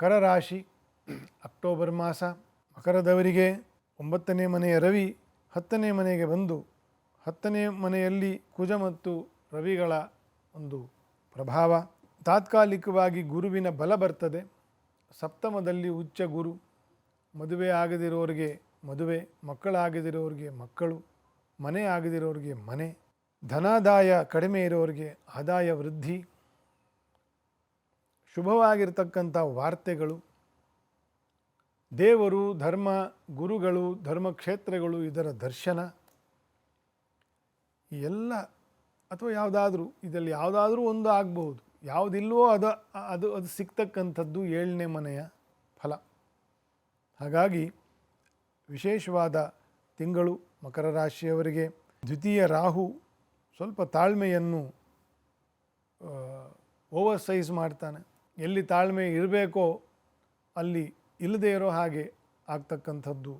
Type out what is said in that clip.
ಮಕರ ರಾಶಿ, ಅಕ್ಟೋಬರ್ ಮಾಸ, ಮಕರದವರಿಗೆ ಒಂಬತ್ತನೇ ಮನೆಯ ರವಿ, ಹತ್ತನೇ ಮನೆಗೆ ಬಂದು, ಹತ್ತನೇ ಮನೆಯಲ್ಲಿ ಕುಜ ಮತ್ತು ರವಿಗಳ ಒಂದು ಪ್ರಭಾವ. ತಾತ್ಕಾಲಿಕವಾಗಿ ಗುರುವಿನ ಬಲ ಬರ್ತದೆ. ಸಪ್ತಮದಲ್ಲಿ ಉಚ್ಚ ಗುರು. ಮದುವೆ ಆಗದಿರೋರಿಗೆ ಮದುವೆ ಮಕ್ಕಳಾಗದಿರೋರಿಗೆ ಮಕ್ಕಳು, ಮನೆ ಆಗದಿರೋರಿಗೆ ಮನೆ, ಧನಾದಾಯ ಕಡಿಮೆ ಇರೋರಿಗೆ ಆದಾಯ ವೃದ್ಧಿ. ಶುಭವಾಗಿರ್ತಕ್ಕಂಥ ವಾರ್ತೆಗಳು. ದೇವರು, ಧರ್ಮ, ಗುರುಗಳು ಧರ್ಮಕ್ಷೇತ್ರಗಳು ಇದರ ದರ್ಶನ. ಈ ಎಲ್ಲ ಅಥವಾ ಯಾವುದಾದ್ರೂ, ಇದರಲ್ಲಿ ಯಾವುದಾದ್ರೂ ಒಂದು ಆಗಬಹುದು. ಯಾವುದಿಲ್ವೋ ಅದು ಅದು ಅದು ಸಿಗ್ತಕ್ಕಂಥದ್ದು ಏಳನೇ ಮನೆಯ ಫಲ. ಹಾಗಾಗಿ ವಿಶೇಷವಾದ ತಿಂಗಳು ಮಕರ ರಾಶಿಯವರಿಗೆ. ದ್ವಿತೀಯ ರಾಹು ಸ್ವಲ್ಪ ತಾಳ್ಮೆಯನ್ನು ಓವರ್ಸೈಸ್ ಮಾಡ್ತಾನೆ. ಎಲ್ಲಿ ತಾಳ್ಮೆ ಇರಬೇಕೋ ಅಲ್ಲಿ ಇಲ್ಲದೇ ಇರೋ ಹಾಗೆ ಆಗ್ತಕ್ಕಂಥದ್ದು.